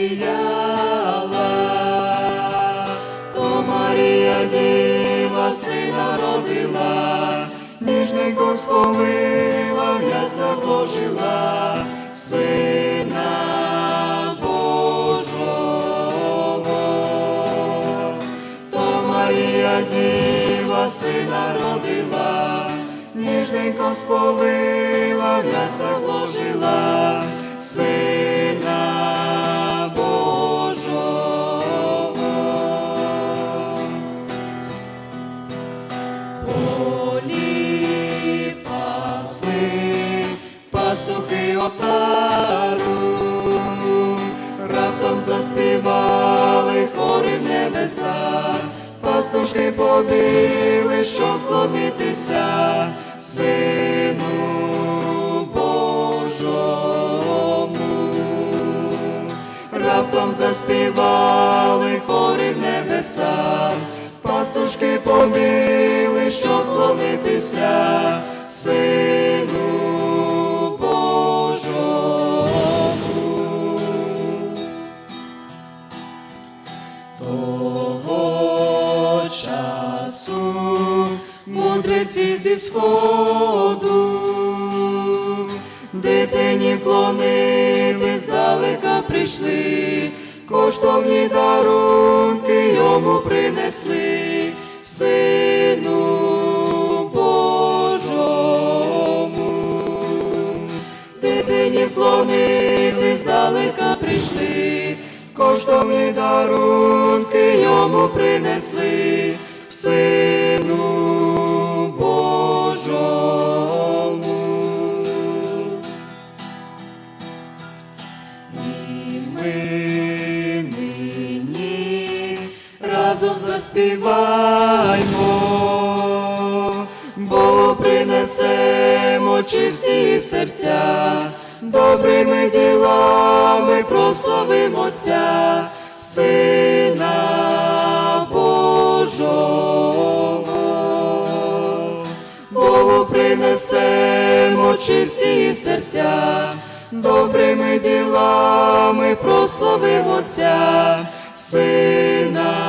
засіяла, то Марія Діва сина родила, ніжненько сповила, в яслах ложила, сина Божого. То Марія Діва сина родила, ніжненько сповила, в ясах отару, раптом заспівали хори в небеса, пастушки побігли, щоб вклонитися сину Божому. Раптом заспівали хори в небеса, пастушки побігли, щоб вклонитися сину мудреці зі сходу, дитині вклонити здалека прийшли, коштовні дарунки йому принесли, сину Божому. Дитині вклонити здалека прийшли, коштовні дарунки йому принесли, сину разом заспіваймо, бо принесемо чисті серця, добрими ділами прославимо Отця, Сина Божого. Богу принесемо чисті серця, добрими ділами прославимо Отця, Сина